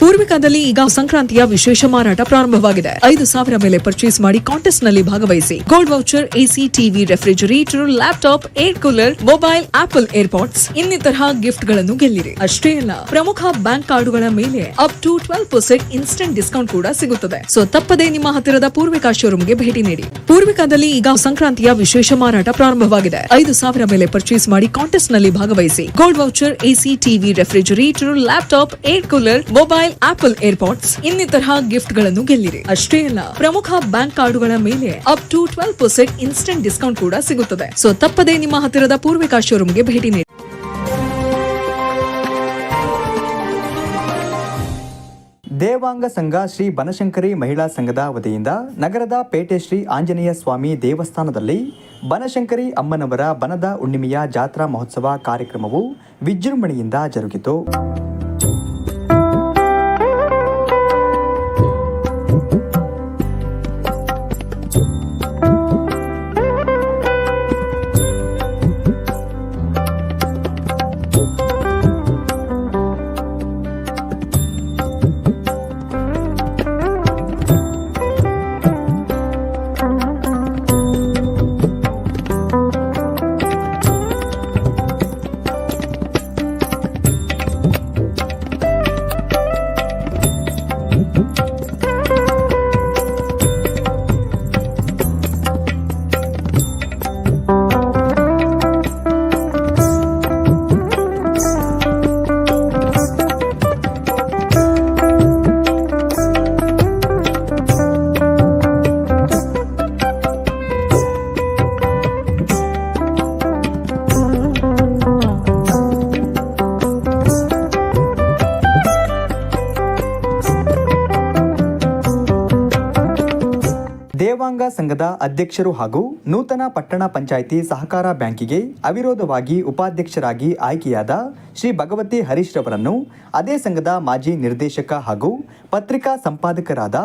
ಪೂರ್ವಿಕಾದಲ್ಲಿ ಈಗ ಸಂಕ್ರಾಂತಿಯ ವಿಶೇಷ ಮಾರಾಟ ಪ್ರಾರಂಭವಾಗಿದೆ. ಐದು ಸಾವಿರ ಮೇಲೆ ಪರ್ಚೇಸ್ ಮಾಡಿ ಕಾಂಟೆಸ್ಟ್ನಲ್ಲಿ ಭಾಗವಹಿಸಿ. Gold voucher AC TV refrigerator laptop air cooler mobile Apple AirPods ಇನ್ನಿತರ ಗಿಫ್ಟ್ಗಳನ್ನು ಗೆಲ್ಲಿರಿ. ಅಷ್ಟೇ ಅಲ್ಲ, ಪ್ರಮುಖ ಬ್ಯಾಂಕ್ ಕಾರ್ಡುಗಳ ಮೇಲೆ up to twelve percent instant discount ಕೂಡ ಸಿಗುತ್ತದೆ. ಸೊ ತಪ್ಪದೇ ನಿಮ್ಮ ಹತ್ತಿರದ ಪೂರ್ವಿಕಾ ಶೋರೂಮ್ಗೆ ಭೇಟಿ ನೀಡಿ. ಪೂರ್ವಿಕಾದಲ್ಲಿ ಈಗ ಸಂಕ್ರಾಂತಿಯ ವಿಶೇಷ ಮಾರಾಟ ಪ್ರಾರಂಭವಾಗಿದೆ. ಐದು ಸಾವಿರ ಮೇಲೆ ಪರ್ಚೇಸ್ ಮಾಡಿ ಕಾಂಟೆಸ್ಟ್ನಲ್ಲಿ ಭಾಗವಹಿಸಿ. Gold voucher AC TV refrigerator laptop air cooler mobile Apple AirPods ಇನ್ನಿತರ ಗಿಫ್ಟ್ಗಳನ್ನು ಗೆಲ್ಲಿರಿ. ಅಷ್ಟೇ ಅಲ್ಲ, ಪ್ರಮುಖ ಬ್ಯಾಂಕ್ ಕಾರ್ಡುಗಳ ಮೇಲೆ up to twelve percent instant discount ಕೂಡ ಸಿಗುತ್ತದೆ. ಸೊ ತಪ್ಪದೆ ನಿಮ್ಮ ಹತ್ತಿರದ ಪೂರ್ವಿಕಾ ಶೋರೂಮ್ಗೆ ಭೇಟಿ ನೀಡಿ. ದೇವಾಂಗ ಸಂಘ ಶ್ರೀ ಬನಶಂಕರಿ ಮಹಿಳಾ ಸಂಘದ ವತಿಯಿಂದ ನಗರದ ಪೇಟೆ ಶ್ರೀ ಆಂಜನೇಯ ಸ್ವಾಮಿ ದೇವಸ್ಥಾನದಲ್ಲಿ ಬನಶಂಕರಿ ಅಮ್ಮನವರ ಬನದ ಹುಣ್ಣಿಮೆಯ ಜಾತ್ರಾ ಮಹೋತ್ಸವ ಕಾರ್ಯಕ್ರಮವು ವಿಜೃಂಭಣೆಯಿಂದ ಜರುಗಿತು. ದೇವಾಂಗ ಸಂಘದ ಅಧ್ಯಕ್ಷರು ಹಾಗೂ ನೂತನ ಪಟ್ಟಣ ಪಂಚಾಯಿತಿ ಸಹಕಾರ ಬ್ಯಾಂಕಿಗೆ ಅವಿರೋಧವಾಗಿ ಉಪಾಧ್ಯಕ್ಷರಾಗಿ ಆಯ್ಕೆಯಾದ ಶ್ರೀ ಭಗವತಿ ಹರೀಶ್ ರವರನ್ನು ಅದೇ ಸಂಘದ ಮಾಜಿ ನಿರ್ದೇಶಕ ಹಾಗೂ ಪತ್ರಿಕಾ ಸಂಪಾದಕರಾದ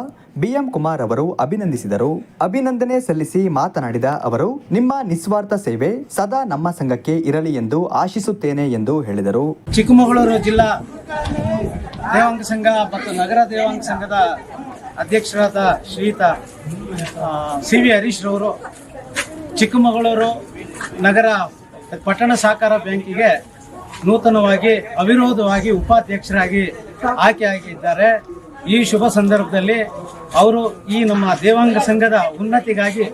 ಬಿಎಂ ಕುಮಾರ್ ಅವರು ಅಭಿನಂದಿಸಿದರು. ಅಭಿನಂದನೆ ಸಲ್ಲಿಸಿ ಮಾತನಾಡಿದ ಅವರು, ನಿಮ್ಮ ನಿಸ್ವಾರ್ಥ ಸೇವೆ ಸದಾ ನಮ್ಮ ಸಂಘಕ್ಕೆ ಇರಲಿ ಎಂದು ಆಶಿಸುತ್ತೇನೆ ಎಂದು ಹೇಳಿದರು. ಚಿಕ್ಕಮಗಳೂರು ಜಿಲ್ಲಾ ದೇವಾಂಗ ಸಂಘ ಮತ್ತು ನಗರ ದೇವಾಂಗ ಸಂಘದ ಅಧ್ಯಕ್ಷರಾದ ಶ್ರೀಯುತ ಸಿ ವಿ ಹರೀಶ್ ರವರು, ಚಿಕ್ಕಮಗಳೂರು ನಗರ ಪಟ್ಟಣ ಸಹಕಾರ ಬ್ಯಾಂಕಿಗೆ ನೂತನವಾಗಿ ಅವಿರೋಧವಾಗಿ ಉಪಾಧ್ಯಕ್ಷರಾಗಿ ಆಯ್ಕೆಯಾಗಿದ್ದಾರೆ ಈ ಶುಭ ಸಂದರ್ಭದಲ್ಲಿ ಅವರು ಈ ನಮ್ಮ ದೇವಾಂಗ ಸಂಘದ ಉನ್ನತಿಗಾಗಿ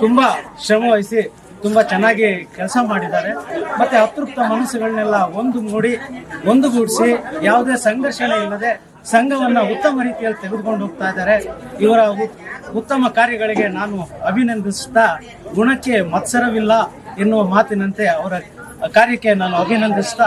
ತುಂಬ ಶ್ರಮ ವಹಿಸಿ ತುಂಬ ಚೆನ್ನಾಗಿ ಕೆಲಸ ಮಾಡಿದ್ದಾರೆ. ಮತ್ತೆ ಅತೃಪ್ತ ಮನಸ್ಸುಗಳನ್ನೆಲ್ಲ ಒಂದು ಮೂಡಿ ಒಂದುಗೂಡಿಸಿ ಯಾವುದೇ ಸಂಘರ್ಷಣೆ ಇಲ್ಲದೆ ಸಂಘವನ್ನ ಉತ್ತಮ ರೀತಿಯಲ್ಲಿ ತೆಗೆದುಕೊಂಡು ಹೋಗ್ತಾ ಇದ್ದಾರೆ. ಇವರ ಉತ್ತಮ ಕಾರ್ಯಗಳಿಗೆ ನಾನು ಅಭಿನಂದಿಸುತ್ತಾ ಗುಣಕ್ಕೆ ಮತ್ಸರವಿಲ್ಲ ಎನ್ನುವ ಮಾತಿನಂತೆ ಅವರ ಕಾರ್ಯಕ್ಕೆ ನಾನು ಅಭಿನಂದಿಸ್ತಾ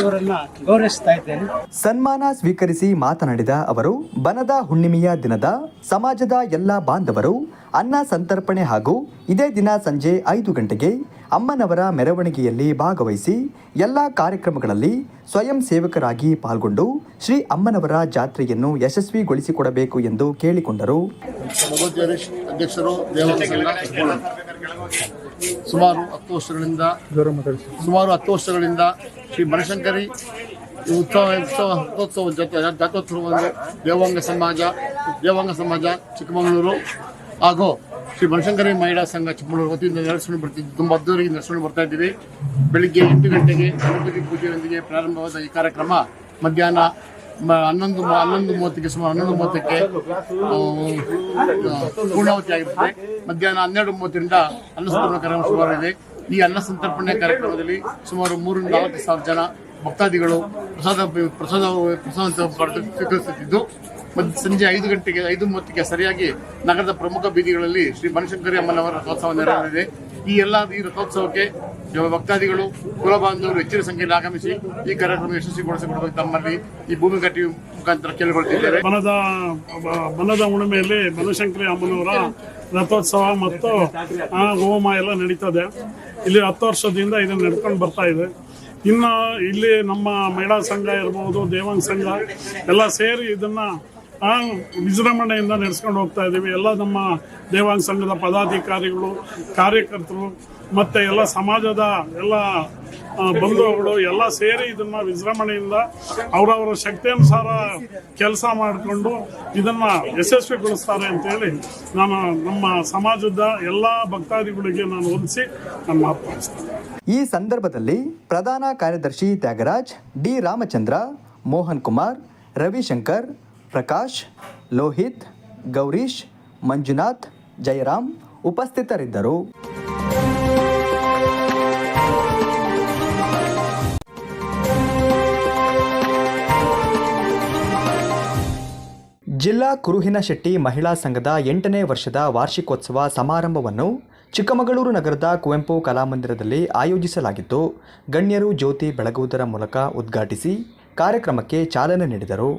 ಇವರನ್ನ ಗೌರವಿಸ್ತಾ ಇದ್ದೇನೆ. ಸನ್ಮಾನ ಸ್ವೀಕರಿಸಿ ಮಾತನಾಡಿದ ಅವರು ಬನದ ಹುಣ್ಣಿಮೆಯ ದಿನದ ಸಮಾಜದ ಎಲ್ಲ ಬಾಂಧವರು ಅನ್ನ ಸಂತರ್ಪಣೆ ಹಾಗೂ ಇದೇ ದಿನ ಸಂಜೆ ಐದು ಗಂಟೆಗೆ ಅಮ್ಮನವರ ಮೆರವಣಿಗೆಯಲ್ಲಿ ಭಾಗವಹಿಸಿ ಎಲ್ಲ ಕಾರ್ಯಕ್ರಮಗಳಲ್ಲಿ ಸ್ವಯಂ ಸೇವಕರಾಗಿ ಪಾಲ್ಗೊಂಡು ಶ್ರೀ ಅಮ್ಮನವರ ಜಾತ್ರೆಯನ್ನು ಯಶಸ್ವಿಗೊಳಿಸಿಕೊಡಬೇಕು ಎಂದು ಕೇಳಿಕೊಂಡರು. ಸುಮಾರು ಹತ್ತು ವರ್ಷಗಳಿಂದ ಸುಮಾರು ಹತ್ತು ವರ್ಷಗಳಿಂದ ಶ್ರೀ ಬನಶಂಕರಿ ಉತ್ಸವ ಉತ್ಸವ ರಥೋತ್ಸವ ಜೊತೆ ಜಾತ್ರೋತ್ಸವವನ್ನು ದೇವಾಂಗ ಸಮಾಜ ದೇವಾಂಗ ಸಮಾಜ ಚಿಕ್ಕಮಗಳೂರು ಹಾಗೂ ಶ್ರೀ ಬನಶಂಕರಿ ಮಹಿಳಾ ಸಂಘ ಚಿಕ್ಕಮಗಳೂರು ವತಿಯಿಂದ ನಡೆಸ್ಕೊಂಡು ಬರ್ತಿದ್ದು. ತುಂಬ ಅದ್ದೂರಿಗೆ ನಡೆಸ್ಕೊಂಡು ಬರ್ತಾ ಇದ್ದೀವಿ. ಬೆಳಿಗ್ಗೆ ಎಂಟು ಗಂಟೆಗೆ ಗಣಪತಿ ಪೂಜೆಯೊಂದಿಗೆ ಪ್ರಾರಂಭವಾದ ಈ ಕಾರ್ಯಕ್ರಮ ಮಧ್ಯಾಹ್ನ ಹನ್ನೊಂದು ಹನ್ನೊಂದು ಮೂವತ್ತಕ್ಕೆ ಸುಮಾರು ಹನ್ನೊಂದು ಮೂವತ್ತಕ್ಕೆ ಪೂರ್ಣಾವತಿ ಆಗಿರುತ್ತೆ ಮಧ್ಯಾಹ್ನ ಹನ್ನೆರಡು ಮೂವತ್ತರಿಂದ ಅನ್ನಸಂತರ್ಪಣೆ ಕಾರ್ಯಕ್ರಮ ಶುರುವಾಗಿದೆ ಈ ಅನ್ನ ಸಂತರ್ಪಣೆ ಕಾರ್ಯಕ್ರಮದಲ್ಲಿ ಸುಮಾರು ಮೂರರಿಂದ ನಾಲ್ಕು ಸಾವಿರ ಜನ ಭಕ್ತಾದಿಗಳು ಪ್ರಸಾದ ಪ್ರಸಾದ ಪ್ರಸಾದ ಸ್ವೀಕರಿಸುತ್ತಿದ್ದು ಮತ್ತು ಸಂಜೆ ಐದು ಗಂಟೆಗೆ, ಐದು ಮೂವತ್ತಕ್ಕೆ ಸರಿಯಾಗಿ ನಗರದ ಪ್ರಮುಖ ಬೀದಿಗಳಲ್ಲಿ ಶ್ರೀ ಬನಶಂಕರಿ ಅಮ್ಮನವರ ರಥೋತ್ಸವ ನೆರವೇರಿದೆ ಈ ಎಲ್ಲ, ಈ ರಥೋತ್ಸವಕ್ಕೆ ಭಕ್ತಾದಿಗಳು ಕುಲಬಾಂಧವರು ಹೆಚ್ಚಿನ ಸಂಖ್ಯೆಯಲ್ಲಿ ಆಗಮಿಸಿ ಈ ಕಾರ್ಯಕ್ರಮ ಯಶಸ್ವಿಗೊಳಿಸಿಕೊಡಬೇಕು ತಮ್ಮಲ್ಲಿ ಈ ಭೂಮಿ ಕಟ್ಟಿ ಮುಖಾಂತರ ಕೇಳಿಕೊಳ್ತಿದ್ದೇವೆ ಬನದ ಬನದ ಉಣಿಮೆಯಲ್ಲಿ ಬನಶಂಕರಿ ಅಮ್ಮನವರ ರಥೋತ್ಸವ ಮತ್ತು ಹೋಮ ಎಲ್ಲ ನಡೀತದೆ. ಇಲ್ಲಿ ಹತ್ತು ವರ್ಷದಿಂದ ಇದನ್ನು ನಡ್ಕೊಂಡು ಬರ್ತಾ ಇದೆ. ಇನ್ನು ಇಲ್ಲಿ ನಮ್ಮ ಮಹಿಳಾ ಸಂಘ ಇರ್ಬೋದು, ದೇವಾಂಗ ಸಂಘ ಎಲ್ಲ ಸೇರಿ ಇದನ್ನ ವಿಜೃಂಭಣೆಯಿಂದ ನಡೆಸ್ಕೊಂಡು ಹೋಗ್ತಾ ಇದ್ದೀವಿ. ಎಲ್ಲ ನಮ್ಮ ದೇವಾಂಗ ಸಂಘದ ಪದಾಧಿಕಾರಿಗಳು, ಕಾರ್ಯಕರ್ತರು ಮತ್ತೆ ಎಲ್ಲ ಸಮಾಜದ ಎಲ್ಲ ಬಂಧುಗಳು ಎಲ್ಲ ಸೇರಿ ಇದನ್ನ ವಿಜೃಂಭಣೆಯಿಂದ ಅವರವರ ಶಕ್ತಿಯನುಸಾರ ಕೆಲಸ ಮಾಡಿಕೊಂಡು ಇದನ್ನ ಯಶಸ್ವಿಗೊಳಿಸ್ತಾರೆ ಅಂತೇಳಿ ನಾನು ನಮ್ಮ ಸಮಾಜದ ಎಲ್ಲ ಭಕ್ತಾದಿಗಳಿಗೆ ನಾನು ಹೊಂದಿಸಿ ಮಾತನಾಡಿಸ್ತೇನೆ. ಈ ಸಂದರ್ಭದಲ್ಲಿ ಪ್ರಧಾನ ಕಾರ್ಯದರ್ಶಿ ತ್ಯಾಗರಾಜ್, ಡಿ ರಾಮಚಂದ್ರ, ಮೋಹನ್ ಕುಮಾರ್, ರವಿಶಂಕರ್, ಪ್ರಕಾಶ್, ಲೋಹಿತ್, ಗೌರೀಶ್, ಮಂಜುನಾಥ್, ಜಯರಾಮ್ ಉಪಸ್ಥಿತರಿದ್ದರು. ಜಿಲ್ಲಾ ಕುರುಹಿನ ಶೆಟ್ಟಿ ಮಹಿಳಾ ಸಂಘದ ಎಂಟನೇ ವರ್ಷದ ವಾರ್ಷಿಕೋತ್ಸವ ಸಮಾರಂಭವನ್ನು ಚಿಕ್ಕಮಗಳೂರು ನಗರದ ಕುವೆಂಪು ಕಲಾಮಂದಿರದಲ್ಲಿ ಆಯೋಜಿಸಲಾಗಿತ್ತು ಗಣ್ಯರು ಜ್ಯೋತಿ ಬೆಳಗುವುದರ ಮೂಲಕ ಉದ್ಘಾಟಿಸಿ ಕಾರ್ಯಕ್ರಮಕ್ಕೆ ಚಾಲನೆ ನೀಡಿದರು.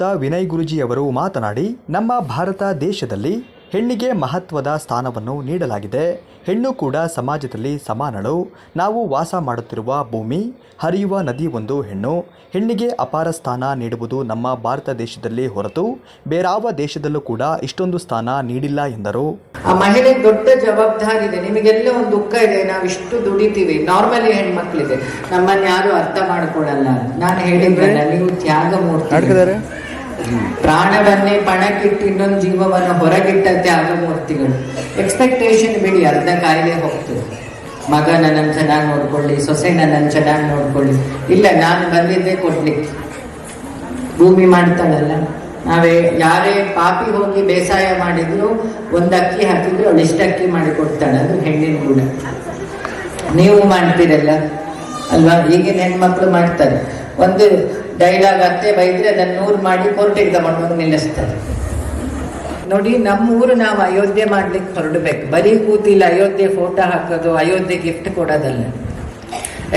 ಅವಧೂತ ವಿನಯ್ ಗುರುಜಿಯವರು ಮಾತನಾಡಿ ನಮ್ಮ ಭಾರತ ದೇಶದಲ್ಲಿ ಹೆಣ್ಣಿಗೆ ಮಹತ್ವದ ಸ್ಥಾನವನ್ನು ನೀಡಲಾಗಿದೆ. ಹೆಣ್ಣು ಕೂಡ ಸಮಾಜದಲ್ಲಿ ಸಮಾನಳು. ನಾವು ವಾಸ ಮಾಡುತ್ತಿರುವ ಭೂಮಿ ಹರಿಯುವ ನದಿ ಒಂದು ಹೆಣ್ಣು. ಹೆಣ್ಣಿಗೆ ಅಪಾರ ಸ್ಥಾನ ನೀಡುವುದು ನಮ್ಮ ಭಾರತ ದೇಶದಲ್ಲಿ ಹೊರತು ಬೇರಾವ ದೇಶದಲ್ಲೂ ಕೂಡ ಇಷ್ಟೊಂದು ಸ್ಥಾನ ನೀಡಿಲ್ಲ ಎಂದರು. ಮಹಿಳೆ ದೊಡ್ಡ ಜವಾಬ್ದಾರಿ ಇದೆ ನಿಮಗೆಲ್ಲ ಒಂದು ದುಃಖ ಇದೆ. ನಾವು ಇಷ್ಟು ದುಡಿತೀವಿ. ನಾರ್ಮಲಿ ಹೆಣ್ಮಕ್ಳಿದೆ. ನಮ್ಮನ್ನ ಯಾರು ಅರ್ಥ ಮಾಡಿಕೊಳ್ಳಲ್ಲ ನಾನು ಹೇಳಿದ್ರೆ ನೀವು ತ್ಯಾಗ ಮೂರ್ತಿ ಪ್ರಾಣವನ್ನೇ ಪಣಕ್ಕಿಟ್ಟು ಇನ್ನೊಂದು ಜೀವವನ್ನು ಹೊರಗಿಟ್ಟಂತೆ ತ್ಯಾಗ ಮೂರ್ತಿಗಳು. ಎಕ್ಸ್ಪೆಕ್ಟೇಷನ್ ಬಿಡಿ, ಅರ್ಧ ಕಾಯಿಲೆ ಹೋಗ್ತದೆ ಮಗ ನನ್ನನ್ನು ಚೆನ್ನಾಗಿ ನೋಡ್ಕೊಳ್ಳಿ ಸೊಸೆ ನನ್ನನ್ನು ಚೆನ್ನಾಗಿ ನೋಡ್ಕೊಳ್ಳಿ. ಇಲ್ಲ, ನಾನು ಬಂದಿದ್ದೆ ಕೊಡ್ಲಿಕ್ಕೆ. ಭೂಮಿ ಮಾಡ್ತಾಳಲ್ಲ. ನಾವೇ ಯಾರೇ ಪಾಪಿ ಹೋಗಿ ಬೇಸಾಯ ಮಾಡಿದ್ರು ಒಂದು ಅಕ್ಕಿ ಹಾಕಿದ್ರು ಅವಳು ಇಷ್ಟ ಅಕ್ಕಿ ಮಾಡಿ ಕೊಡ್ತಾಳೆ. ಅದು ಹೆಣ್ಣಿನ ಗುಣ. ನೀವು ಮಾಡ್ತೀರಲ್ಲ? ಅಲ್ವಾ? ಈಗಿನ ಹೆಣ್ಮಕ್ಳು ಮಾಡ್ತಾರೆ. ಒಂದು ಡೈಲಾಗ್ ಅತ್ತೆ ಬೈದ್ರೆ ಅದನ್ನು ನೂರು ಮಾಡಿ ಕೋರ್ಟಿಗೆ ತಗೊಂಡು ಹೋಗಿ ನಿಲ್ಲಿಸ್ತಾರೆ ನೋಡಿ ನಮ್ಮೂರು ನಾವು ಅಯೋಧ್ಯೆ ಮಾಡ್ಲಿಕ್ಕೆ ಹೊರಡಬೇಕು. ಬರೀ ಕೂತಿಲ್ಲ, ಅಯೋಧ್ಯೆ ಫೋಟೋ ಹಾಕೋದು, ಅಯೋಧ್ಯೆ ಗಿಫ್ಟ್ ಕೊಡೋದಲ್ಲ.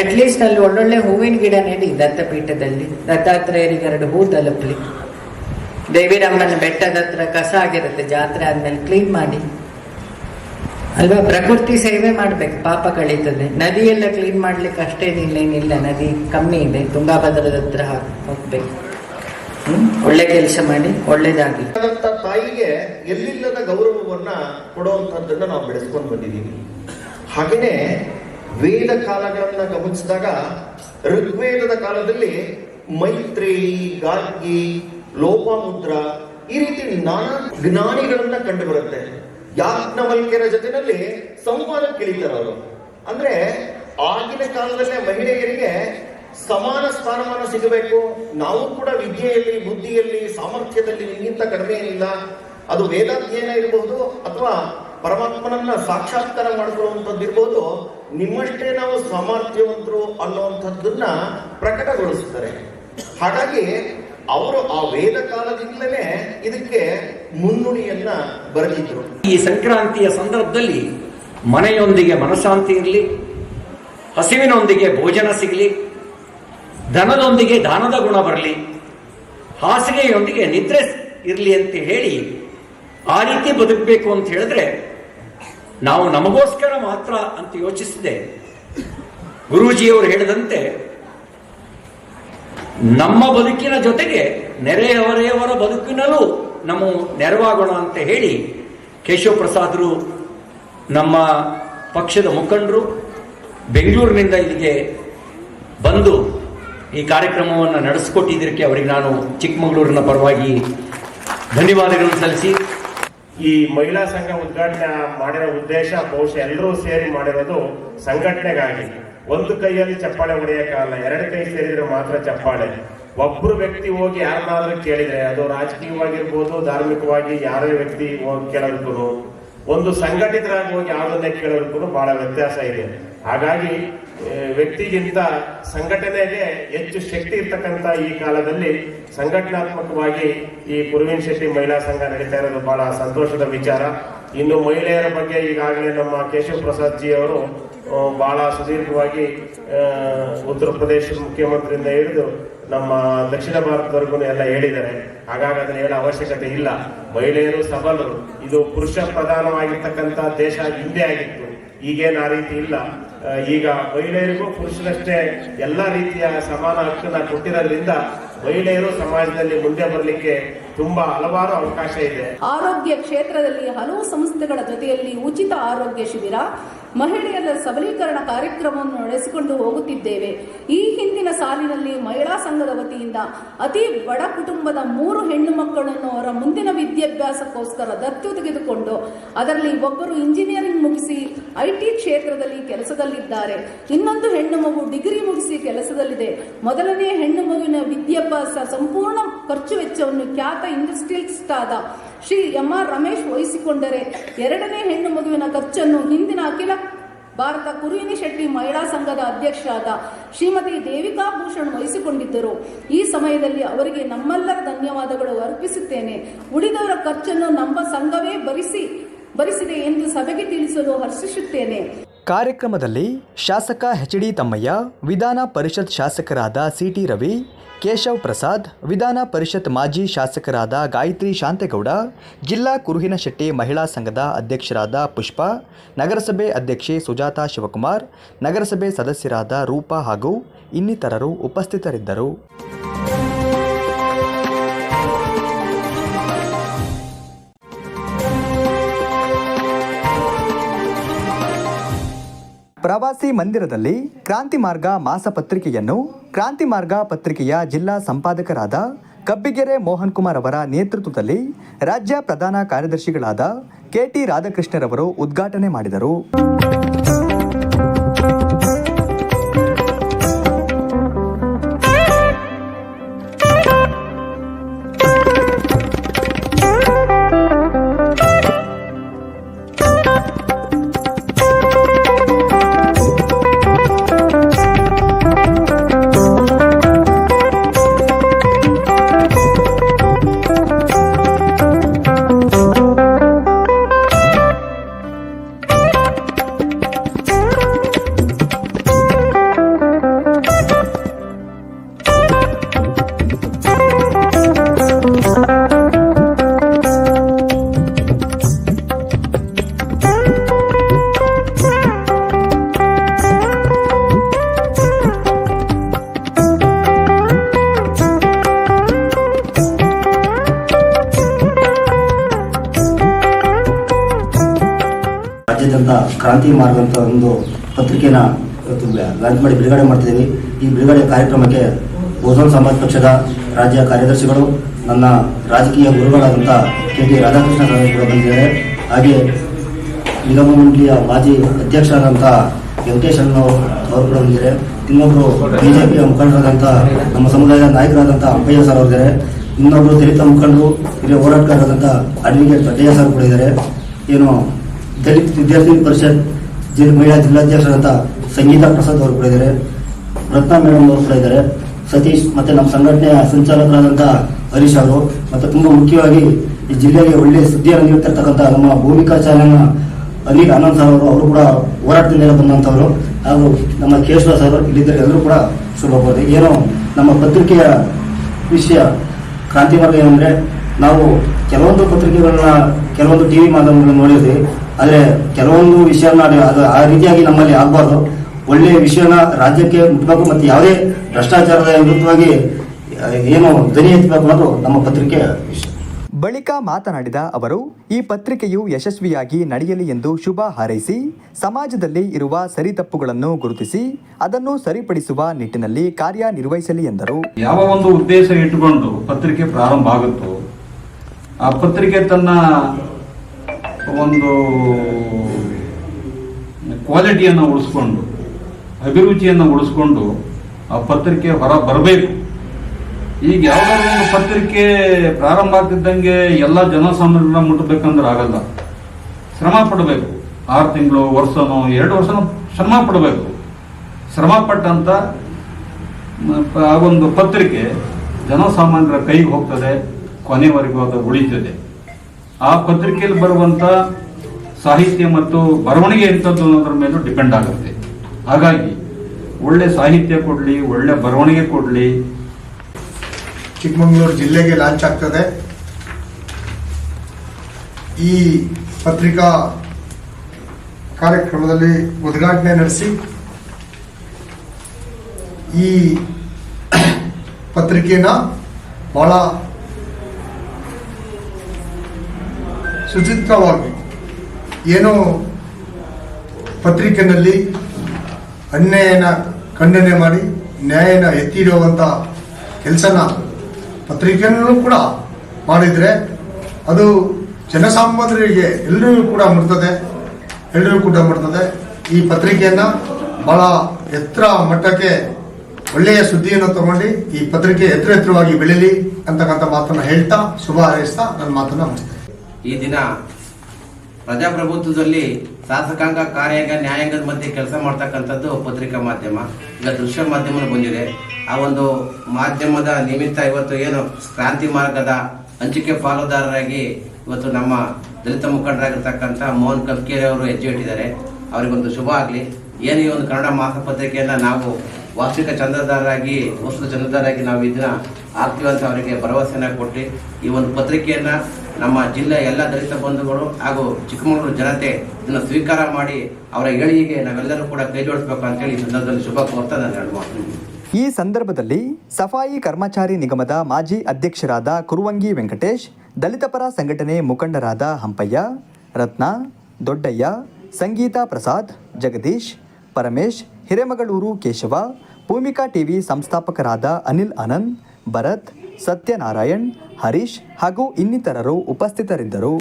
ಅಟ್ಲೀಸ್ಟ್ ಅಲ್ಲಿ ಒಳ್ಳೊಳ್ಳೆ ಹೂವಿನ ಗಿಡ ನೆಡಿ, ದತ್ತಪೀಠದಲ್ಲಿ. ದತ್ತಾತ್ರೇಯರಿಗೆ ಎರಡು ಹೂ ತಲುಪಲಿ. ದೇವಿರಮ್ಮನ ಬೆಟ್ಟದ ಹತ್ರ ಕಸ ಆಗಿರುತ್ತೆ, ಜಾತ್ರೆ ಆದ್ಮೇಲೆ ಕ್ಲೀನ್ ಮಾಡಿ. ಅಲ್ವಾ? ಪ್ರಕೃತಿ ಸೇವೆ ಮಾಡ್ಬೇಕು ಪಾಪ ಕಳೀತದೆ ನದಿಯೆಲ್ಲ ಕ್ಲೀನ್ ಮಾಡ್ಲಿಕ್ಕೆ ಅಷ್ಟೇನಿಲ್ಲ ಏನಿಲ್ಲ ನದಿ ಕಮ್ಮಿ ಇದೆ. ತುಂಗಾಭದ್ರದ ಹತ್ರ ಹೋಗ್ಬೇಕು. ಒಳ್ಳೆ ಕೆಲಸ ಮಾಡಿ ಒಳ್ಳೇದಾಗಿ ತಾಯಿಗೆ ಎಲ್ಲಿಲ್ಲದ ಗೌರವವನ್ನ ಕೊಡುವಂತಹದ್ದನ್ನ ನಾವು ಬೆಳೆಸ್ಕೊಂಡು ಬಂದಿದ್ದೀವಿ. ಹಾಗೇನೆ ವೇದ ಕಾಲಗಳನ್ನ ಗಮನಿಸಿದಾಗ ಋಗ್ವೇದದ ಕಾಲದಲ್ಲಿ ಮೈತ್ರೇಯಿ, ಗಾರ್ಗಿ, ಲೋಪಮುದ್ರ ಈ ರೀತಿ ನಾನಾ ಜ್ಞಾನಿಗಳನ್ನ ಕಂಡು ಬರುತ್ತೆ ಯಾಜ್ಞವಲ್ಕ್ಯರ ಜೊತೆನಲ್ಲಿ ಸಂವಾದ ಕೇಳಿದ್ದಾರೆ ಅವರು ಅಂದ್ರೆ ಆಗಿನ ಕಾಲದಲ್ಲೇ ಮಹಿಳೆಯರಿಗೆ ಸಮಾನ ಸ್ಥಾನಮಾನ ಸಿಗಬೇಕು. ನಾವು ಕೂಡ ವಿದ್ಯೆಯಲ್ಲಿ, ಬುದ್ಧಿಯಲ್ಲಿ, ಸಾಮರ್ಥ್ಯದಲ್ಲಿ ನಿಮ್ಗಿಂತ ಕಡಿಮೆ ಏನಿಲ್ಲ. ಅದು ವೇದಾಧ್ಯಯನ ಇರಬಹುದು ಅಥವಾ ಪರಮಾತ್ಮನನ್ನ ಸಾಕ್ಷಾತ್ಕಾರ ಮಾಡಿಕೊಳ್ಳುವಂಥದ್ದು ಇರ್ಬೋದು. ನಿಮ್ಮಷ್ಟೇ ನಾವು ಸಾಮರ್ಥ್ಯವಂತರು ಅನ್ನುವಂಥದ್ದನ್ನ ಪ್ರಕಟಗೊಳಿಸ್ತಾರೆ ಹಾಗಾಗಿ ಅವರು ಆ ವೇದ ಕಾಲದಿಂದಲೇ ಇದಕ್ಕೆ ಮುನ್ನುಡಿಯನ್ನ ಬರೆದಿದ್ರು. ಈ ಸಂಕ್ರಾಂತಿಯ ಸಂದರ್ಭದಲ್ಲಿ ಮನೆಯೊಂದಿಗೆ ಮನಶಾಂತಿ ಇರಲಿ, ಹಸಿವಿನೊಂದಿಗೆ ಭೋಜನ ಸಿಗಲಿ ಧನದೊಂದಿಗೆ ದಾನದ ಗುಣ ಬರಲಿ, ಹಾಸಿಗೆಯೊಂದಿಗೆ ನಿದ್ರೆ ಇರಲಿ ಅಂತ ಹೇಳಿ ಆ ರೀತಿ ಬದುಕಬೇಕು ಅಂತ ಹೇಳಿದ್ರೆ ನಾವು ನಮಗೋಸ್ಕರ ಮಾತ್ರ ಅಂತ ಯೋಚಿಸಿದೆ ಗುರೂಜಿಯವರು ಹೇಳಿದಂತೆ ನಮ್ಮ ಬದುಕಿನ ಜೊತೆಗೆ ನೆರೆಯವರೆಯವರ ಬದುಕಿನಲ್ಲೂ ನಮ್ಮ ನೆರವಾಗೋಣ ಅಂತ ಹೇಳಿ ಕೇಶವ ಪ್ರಸಾದರು ನಮ್ಮ ಪಕ್ಷದ ಮುಖಂಡರು ಬೆಂಗಳೂರಿನಿಂದ ಇಲ್ಲಿಗೆ ಬಂದು ಈ ಕಾರ್ಯಕ್ರಮವನ್ನು ನಡೆಸಿಕೊಟ್ಟಿದ್ದಕ್ಕೆ ಅವರಿಗೆ ನಾನು ಚಿಕ್ಕಮಗಳೂರಿನ ಪರವಾಗಿ ಧನ್ಯವಾದಗಳನ್ನು ಸಲ್ಲಿಸಿ. ಈ ಮಹಿಳಾ ಸಂಘ ಉದ್ಘಾಟನೆ ಮಾಡಿರೋ ಉದ್ದೇಶ ಬಹುಶಃ ಎಲ್ಲರೂ ಸೇರಿ ಮಾಡಿರೋದು ಸಂಘಟನೆಗಾಗಿ ಒಂದು ಕೈಯಲ್ಲಿ ಚಪ್ಪಾಳೆ ಹೊಡೆಯಕ್ಕಾಗಲ್ಲ ಎರಡು ಕೈ ಸೇರಿದ್ರೆ ಮಾತ್ರ ಚಪ್ಪಾಳೆ. ಒಬ್ಬರು ವ್ಯಕ್ತಿ ಹೋಗಿ ಯಾರನ್ನಾದ್ರೂ ಕೇಳಿದ್ರೆ, ಅದು ರಾಜಕೀಯವಾಗಿರ್ಬೋದು, ಧಾರ್ಮಿಕವಾಗಿ ಯಾರೇ ವ್ಯಕ್ತಿ ಹೋಗಿ ಕೇಳೋದಕ್ಕೂ ಒಂದು ಸಂಘಟಿತರಾಗಿ ಹೋಗಿ ಯಾವುದನ್ನೇ ಕೇಳೋದಕ್ಕೂ ಬಹಳ ವ್ಯತ್ಯಾಸ ಇದೆ. ಹಾಗಾಗಿ ವ್ಯಕ್ತಿಗಿಂತ ಸಂಘಟನೆಗೆ ಹೆಚ್ಚು ಶಕ್ತಿ ಇರ್ತಕ್ಕಂಥ ಈ ಕಾಲದಲ್ಲಿ ಸಂಘಟನಾತ್ಮಕವಾಗಿ ಈ ಕುರುವಿನ ಶೆಟ್ಟಿ ಮಹಿಳಾ ಸಂಘ ನಡೀತಾ ಇರೋದು ಬಹಳ ಸಂತೋಷದ ವಿಚಾರ. ಇನ್ನು ಮಹಿಳೆಯರ ಬಗ್ಗೆ ಈಗಾಗಲೇ ನಮ್ಮ ಕೇಶವ ಪ್ರಸಾದ್ ಜಿ ಅವರು ಬಹಳ ಸುದೀರ್ಘವಾಗಿ ಉತ್ತರ ಪ್ರದೇಶ ಮುಖ್ಯಮಂತ್ರಿಯಿಂದ ಹಿಡಿದು ನಮ್ಮ ದಕ್ಷಿಣ ಭಾರತದವರೆಗೂ ಎಲ್ಲ ಹೇಳಿದ್ದಾರೆ. ಹಾಗಾಗಿ ಅದನ್ನ ಹೇಳೋ ಅವಶ್ಯಕತೆ ಇಲ್ಲ. ಮಹಿಳೆಯರು, ಸಬಲರು, ಇದು ಪುರುಷ ಪ್ರಧಾನವಾಗಿರ್ತಕ್ಕಂಥ ದೇಶ ಹಿಂದೆ ಆಗಿತ್ತು. ಈಗೇನು ಆ ರೀತಿ ಇಲ್ಲ. ಈಗ ಮಹಿಳೆಯರಿಗೂ ಪುರುಷರಷ್ಟೇ ಎಲ್ಲ ರೀತಿಯ ಸಮಾನ ಹಕ್ಕನ್ನ ಕೊಟ್ಟಿರೋದ್ರಿಂದ ಮಹಿಳೆಯರು ಸಮಾಜದಲ್ಲಿ ಮುಂದೆ ಬರಲಿಕ್ಕೆ ತುಂಬಾ ಹಲವಾರು ಅವಕಾಶ ಇದೆ. ಆರೋಗ್ಯ ಕ್ಷೇತ್ರದಲ್ಲಿ ಹಲವು ಸಂಸ್ಥೆಗಳ ಜೊತೆಯಲ್ಲಿ ಉಚಿತ ಆರೋಗ್ಯ ಶಿಬಿರ, ಮಹಿಳೆಯರ ಸಬಲೀಕರಣ ಕಾರ್ಯಕ್ರಮವನ್ನು ನಡೆಸಿಕೊಂಡು ಹೋಗುತ್ತಿದ್ದೇವೆ. ಈ ಹಿಂದಿನ ಸಾಲಿನಲ್ಲಿ ಮಹಿಳಾ ಸಂಘದ ವತಿಯಿಂದ ಅತಿ ಬಡ ಕುಟುಂಬದ ಮೂರು ಹೆಣ್ಣು ಮಕ್ಕಳನ್ನು ಅವರ ಮುಂದಿನ ವಿದ್ಯಾಭ್ಯಾಸಕ್ಕೋಸ್ಕರ ದತ್ತು ತೆಗೆದುಕೊಂಡು ಅದರಲ್ಲಿ ಒಬ್ಬರು ಇಂಜಿನಿಯರಿಂಗ್ ಮುಗಿಸಿ ಐಟಿ ಕ್ಷೇತ್ರದಲ್ಲಿ ಕೆಲಸದಲ್ಲಿದ್ದಾರೆ. ಇನ್ನೊಂದು ಹೆಣ್ಣು ಮಗು ಡಿಗ್ರಿ ಮುಗಿಸಿ ಕೆಲಸದಲ್ಲಿದೆ. ಮೊದಲನೇ ಹೆಣ್ಣು ಮಗುವಿನ ವಿದ್ಯಾಭ್ಯಾಸ ಸಂಪೂರ್ಣ ಖರ್ಚು ವೆಚ್ಚವನ್ನು ಖ್ಯಾತ ಇಂಡಸ್ಟ್ರಿಯಲಿಸ್ಟ್ ಆದ ಶ್ರೀ ಎಂ ಆರ್ ರಮೇಶ್ ವಹಿಸಿಕೊಂಡರೆ ಎರಡನೇ ಹೆಣ್ಣು ಮಗುವಿನ ಖರ್ಚನ್ನು ಹಿಂದಿನ ಅಖಿಲ ಭಾರತ ಕುರುವಿನಿ ಶೆಟ್ಟಿ ಮಹಿಳಾ ಸಂಘದ ಅಧ್ಯಕ್ಷರಾದ ಶ್ರೀಮತಿ ದೇವಿಕಾ ಭೂಷಣ್ ವಹಿಸಿಕೊಂಡಿದ್ದರು. ಈ ಸಮಯದಲ್ಲಿ ಅವರಿಗೆ ನಮ್ಮೆಲ್ಲರ ಧನ್ಯವಾದಗಳು ಅರ್ಪಿಸುತ್ತೇನೆ. ಉಳಿದವರ ಖರ್ಚನ್ನು ನಮ್ಮ ಸಂಘವೇ ಭರಿಸಿ, ಭರಿಸಿದೆ ಎಂದು ಸಭೆಗೆ ತಿಳಿಸಲು ಹರ್ಷಿಸುತ್ತೇನೆ. ಕಾರ್ಯಕ್ರಮದಲ್ಲಿ ಶಾಸಕ ಎಚ್ ಡಿ ತಮ್ಮಯ್ಯ, ವಿಧಾನ ಪರಿಷತ್ ಶಾಸಕರಾದ ಸಿಟಿ ರವಿ ಕೇಶವ್ ಪ್ರಸಾದ್, ವಿಧಾನ ಪರಿಷತ್ ಮಾಜಿ ಶಾಸಕರಾದ ಗಾಯತ್ರಿ ಶಾಂತೇಗೌಡ, ಜಿಲ್ಲಾ ಕುರುಹಿನ ಶೆಟ್ಟಿ ಮಹಿಳಾ ಸಂಘದ ಅಧ್ಯಕ್ಷರಾದ ಪುಷ್ಪ, ನಗರಸಭೆ ಅಧ್ಯಕ್ಷೆ ಸುಜಾತಾ ಶಿವಕುಮಾರ್, ನಗರಸಭೆ ಸದಸ್ಯರಾದ ರೂಪಾ ಹಾಗೂ ಇನ್ನಿತರರು ಉಪಸ್ಥಿತರಿದ್ದರು. ಪ್ರವಾಸಿ ಮಂದಿರದಲ್ಲಿ ಕ್ರಾಂತಿ ಮಾರ್ಗ ಮಾಸಪತ್ರಿಕೆಯನ್ನು ಕ್ರಾಂತಿ ಮಾರ್ಗ ಪತ್ರಿಕೆಯ ಜಿಲ್ಲಾ ಸಂಪಾದಕರಾದ ಕಬ್ಬಿಗೆರೆ ಮೋಹನ್ ಕುಮಾರ್ ಅವರ ನೇತೃತ್ವದಲ್ಲಿ ರಾಜ್ಯ ಪ್ರಧಾನ ಕಾರ್ಯದರ್ಶಿಗಳಾದ ಕೆಟಿ ರಾಧಾಕೃಷ್ಣರವರು ಉದ್ಘಾಟನೆ ಮಾಡಿದರು. ಮಾಡಿ ಬಿಡುಗಡೆ ಮಾಡ್ತಿದ್ದೀವಿ. ಈ ಬಿಡುಗಡೆ ಕಾರ್ಯಕ್ರಮಕ್ಕೆ ಓಝೋನ್ ಸಮಾಜ ಪಕ್ಷದ ರಾಜ್ಯ ಕಾರ್ಯದರ್ಶಿಗಳು, ನನ್ನ ರಾಜಕೀಯ ಗುರುಗಳಾದಂಥ ಕೆ ಟಿ ರಾಧಾಕೃಷ್ಣ ಕೂಡ ಬಂದಿದ್ದಾರೆ. ಹಾಗೆ ನಿಗಮ ಮಂಡಳಿಯ ಮಾಜಿ ಅಧ್ಯಕ್ಷರಾದಂಥ ವೆಂಕಟೇಶ್ ಅವರು ಕೂಡ ಬಂದಿದ್ದಾರೆ. ಇನ್ನೊಬ್ಬರು ಬಿಜೆಪಿಯ ಮುಖಂಡರಾದಂಥ ನಮ್ಮ ಸಮುದಾಯದ ನಾಯಕರಾದಂಥ ಅಂಬಯ್ಯ ಸರ್ ಅವರಿದ್ದಾರೆ ಇನ್ನೊಬ್ಬರು ದಲಿತ ಮುಖಂಡರು, ಹಿರಿಯ ಹೋರಾಟಗಾರರಾದಂಥ ಅಡ್ವೊಕೇಟ್ ಪಟ್ಟಯ್ಯ ಸರ್ ಕೂಡ ಇದ್ದಾರೆ. ಏನು ದಲಿತ ವಿದ್ಯಾರ್ಥಿ ಪರಿಷತ್, ಜಿಲ್ಲಾ ಮಹಿಳಾ ಜಿಲ್ಲಾಧ್ಯಕ್ಷರಾದಂಥ ಸಂಗೀತಾ ಪ್ರಸಾದ್ ಅವರು ಕೂಡ ಇದ್ದಾರೆ. ರತ್ನ ಮೇಡಮ್ ಅವರು ಕೂಡ ಇದ್ದಾರೆ. ಸತೀಶ್ ಮತ್ತೆ ನಮ್ಮ ಸಂಘಟನೆಯ ಸಂಚಾಲಕರಾದಂಥ ಹರೀಶ್ ಅವರು. ಮತ್ತೆ ತುಂಬಾ ಮುಖ್ಯವಾಗಿ ಈ ಜಿಲ್ಲೆಗೆ ಒಳ್ಳೆ ಸುದ್ದಿಯನ್ನು ನೀಡ್ತಿರ್ತಕ್ಕಂಥ ನಮ್ಮ ಭೂಮಿಕಾ ಚಾಲನ ಅನಿಲ್ ಆನಂದ್ ಸರ್ ಅವರು ಅವರು ಕೂಡ ಹೋರಾಟದಿಂದ ಬಂದಂಥವರು ಹಾಗೂ ನಮ್ಮ ಕೇಶವ ಸರ್ ಇಲ್ಲಿದ್ದರೆ ಎಲ್ಲರೂ ಕೂಡ ಶುಭ ಏನೋ ನಮ್ಮ ಪತ್ರಿಕೆಯ ವಿಷಯ ಕ್ರಾಂತಿ ಮಾರ್ಗ ಏನಂದ್ರೆ, ನಾವು ಕೆಲವೊಂದು ಪತ್ರಿಕೆಗಳನ್ನ, ಕೆಲವೊಂದು ಟಿವಿ ಮಾಧ್ಯಮಗಳನ್ನ ನೋಡಿದ್ವಿ ಆದ್ರೆ ಕೆಲವೊಂದು ವಿಷಯನ ಅದು ಆ ರೀತಿಯಾಗಿ ನಮ್ಮಲ್ಲಿ ಆಗಬಾರ್ದು. ಒಳ್ಳೆಯ ವಿಷಯನ ರಾಜ್ಯಕ್ಕೆ ಮುಟ್ಟಬೇಕು ಮತ್ತು ಯಾವುದೇ ಭ್ರಷ್ಟಾಚಾರದ ವಿರುದ್ಧವಾಗಿ ಏನು ಧ್ವನಿ ಎತ್ತಬೇಕು ಅನ್ನೋದು ನಮ್ಮ ಪತ್ರಿಕೆಯ ವಿಷಯ. ಬಳಿಕ ಮಾತನಾಡಿದ ಅವರು ಈ ಪತ್ರಿಕೆಯು ಯಶಸ್ವಿಯಾಗಿ ನಡೆಯಲಿ ಎಂದು ಶುಭ ಹಾರೈಸಿ ಸಮಾಜದಲ್ಲಿ ಇರುವ ಸರಿ ತಪ್ಪುಗಳನ್ನು ಗುರುತಿಸಿ ಅದನ್ನು ಸರಿಪಡಿಸುವ ನಿಟ್ಟಿನಲ್ಲಿ ಕಾರ್ಯನಿರ್ವಹಿಸಲಿ ಎಂದರು. ಯಾವ ಒಂದು ಉದ್ದೇಶ ಇಟ್ಟುಕೊಂಡು ಪತ್ರಿಕೆ ಪ್ರಾರಂಭ ಆಗುತ್ತೋ ಆ ಪತ್ರಿಕೆ ತನ್ನ ಒಂದು ಕ್ವಾಲಿಟಿಯನ್ನು ಉಳಿಸ್ಕೊಂಡು ಅಭಿರುಚಿಯನ್ನು ಉಳಿಸ್ಕೊಂಡು ಆ ಪತ್ರಿಕೆ ಹೊರ ಬರಬೇಕು. ಈಗ ಯಾವ್ದಾದ್ರು ಒಂದು ಪತ್ರಿಕೆ ಪ್ರಾರಂಭ ಆಗ್ತಿದ್ದಂಗೆ ಎಲ್ಲ ಜನಸಾಮಾನ್ಯರನ್ನ ಮುಟ್ಟಬೇಕಂದ್ರೆ ಆಗಲ್ಲ. ಶ್ರಮ ಪಡಬೇಕು. ಆರು ತಿಂಗಳು, ವರ್ಷನೋ, ಎರಡು ವರ್ಷನೋ ಶ್ರಮ ಪಡಬೇಕು. ಶ್ರಮ ಪಟ್ಟಂತ ಆ ಒಂದು ಪತ್ರಿಕೆ ಜನಸಾಮಾನ್ಯರ ಕೈಗೆ ಹೋಗ್ತದೆ, ಕೊನೆವರೆಗೂ ಅದು ಉಳಿತದೆ. ಆ ಪತ್ರಿಕೆಯಲ್ಲಿ ಬರುವಂತ ಸಾಹಿತ್ಯ ಮತ್ತು ಬರವಣಿಗೆ ಎಂಥದ್ದು ಅನ್ನೋದ್ರ ಮೇಲೂ ಡಿಪೆಂಡ್ ಆಗುತ್ತೆ. ಹಾಗಾಗಿ ಒಳ್ಳೆ ಸಾಹಿತ್ಯ ಕೊಡಲಿ, ಒಳ್ಳೆ ಬರವಣಿಗೆ ಕೊಡಲಿ. ಚಿಕ್ಕಮಗಳೂರು ಜಿಲ್ಲೆಗೆ ಲಾಂಚ್ ಆಗ್ತದೆ. ಈ ಪತ್ರಿಕಾ ಕಾರ್ಯಕ್ರಮದಲ್ಲಿ ಉದ್ಘಾಟನೆ ನಡೆಸಿ, ಈ ಪತ್ರಿಕೆನ ಬಹಳ ಸುಚಿತ್ರವಾಗಿ, ಏನು ಪತ್ರಿಕೆಯಲ್ಲಿ ಅನ್ಯಾಯನ ಖಂಡನೆ ಮಾಡಿ, ನ್ಯಾಯನ ಎತ್ತಿಡುವಂಥ ಕೆಲಸನ ಪತ್ರಿಕೆಯನ್ನು ಕೂಡ ಮಾಡಿದರೆ ಅದು ಜನಸಾಮಾನ್ಯರಿಗೆ ಎಲ್ಲರಿಗೂ ಕೂಡ ಮುಟ್ತದೆ. ಎಲ್ಲರಿಗೂ ಕೂಡ ಮುಟ್ತದೆ. ಈ ಪತ್ರಿಕೆಯನ್ನ ಬಹಳ ಎತ್ತರ ಮಟ್ಟಕ್ಕೆ ಒಳ್ಳೆಯ ಸುದ್ದಿಯನ್ನು ತಗೊಂಡು ಈ ಪತ್ರಿಕೆ ಎತ್ತರ ಎತ್ತರವಾಗಿ ಬೆಳೀಲಿ ಅಂತಕ್ಕಂಥ ಮಾತನ್ನ ಹೇಳ್ತಾ, ಶುಭ ಹಾರೈಸ್ತಾ ನನ್ನ ಮಾತನ್ನ ಮುಗಿಸ್ತೇನೆ. ಈ ದಿನ ಪ್ರಜಾಪ್ರಭುತ್ವದಲ್ಲಿ ಶಾಸಕಾಂಗ ಕಾರ್ಯಾಂಗ ನ್ಯಾಯಾಂಗದ ಮಧ್ಯೆ ಕೆಲಸ ಮಾಡ್ತಕ್ಕಂಥದ್ದು ಪತ್ರಿಕಾ ಮಾಧ್ಯಮ. ಈಗ ದೃಶ್ಯ ಮಾಧ್ಯಮ ಬಂದಿದೆ. ಆ ಒಂದು ಮಾಧ್ಯಮದ ನಿಮಿತ್ತ ಇವತ್ತು ಏನು ಕ್ರಾಂತಿ ಮಾರ್ಗದ ಹಂಚಿಕೆ ಪಾಲುದಾರರಾಗಿ ಇವತ್ತು ನಮ್ಮ ದಲಿತ ಮುಖಂಡರಾಗಿರ್ತಕ್ಕಂಥ ಮೋಹನ್ ಕಲ್ಕೇರಿ ಅವರು ಹೆಜ್ಜೆ ಇಟ್ಟಿದ್ದಾರೆ. ಅವರಿಗೊಂದು ಶುಭ ಆಗಲಿ. ಏನು ಈ ಒಂದು ಕನ್ನಡ ಮಾಸಪತ್ರಿಕೆಯನ್ನು ನಾವು ವಾರ್ಷಿಕ ಚಂದ್ರದಾರರಾಗಿ ವರ್ಷದ ಚಂದ್ರದಾರರಾಗಿ ನಾವು ಇದನ್ನ ಆಗ್ತೀವಿ ಅಂತ ಅವರಿಗೆ ಭರವಸೆಯನ್ನ ಕೊಟ್ಟು ಈ ಒಂದು ಪತ್ರಿಕೆಯನ್ನ ನಮ್ಮ ಜಿಲ್ಲೆಯ ಎಲ್ಲ ದಲಿತ ಬಂಧುಗಳು ಹಾಗೂ ಚಿಕ್ಕಮಗಳೂರು ಜನತೆ ಇದನ್ನು ಸ್ವೀಕಾರ ಮಾಡಿ ಅವರ ಏಳಿಗೆಗೆ ನಾವೆಲ್ಲರೂ ಕೂಡ ಕೈ ಜೋಡಿಸಬೇಕು ಅಂತೇಳಿ ಈ ಸಂದರ್ಭದಲ್ಲಿ ಶುಭ ಕೋರ್ತಾ ನಾನು ಎರಡು ಈ ಸಂದರ್ಭದಲ್ಲಿ ಸಫಾಯಿ ಕರ್ಮಚಾರಿ ನಿಗಮದ ಮಾಜಿ ಅಧ್ಯಕ್ಷರಾದ ಕುರುವಂಗಿ ವೆಂಕಟೇಶ್ ದಲಿತಪರ ಸಂಘಟನೆ ಮುಖಂಡರಾದ ಹಂಪಯ್ಯ, ರತ್ನ, ದೊಡ್ಡಯ್ಯ, ಸಂಗೀತಾ ಪ್ರಸಾದ್, ಜಗದೀಶ್, ಪರಮೇಶ್, ಹಿರೇಮಗಳೂರು ಕೇಶವ, ಭೂಮಿಕಾ ಟಿವಿ ಸಂಸ್ಥಾಪಕರಾದ ಅನಿಲ್ ಆನಂದ್ ಭರತ್ ಸತ್ಯನಾರಾಯಣ್ ಹರೀಶ್ ಹಾಗೂ ಇನ್ನಿತರರು ಉಪಸ್ಥಿತರಿದ್ದರು.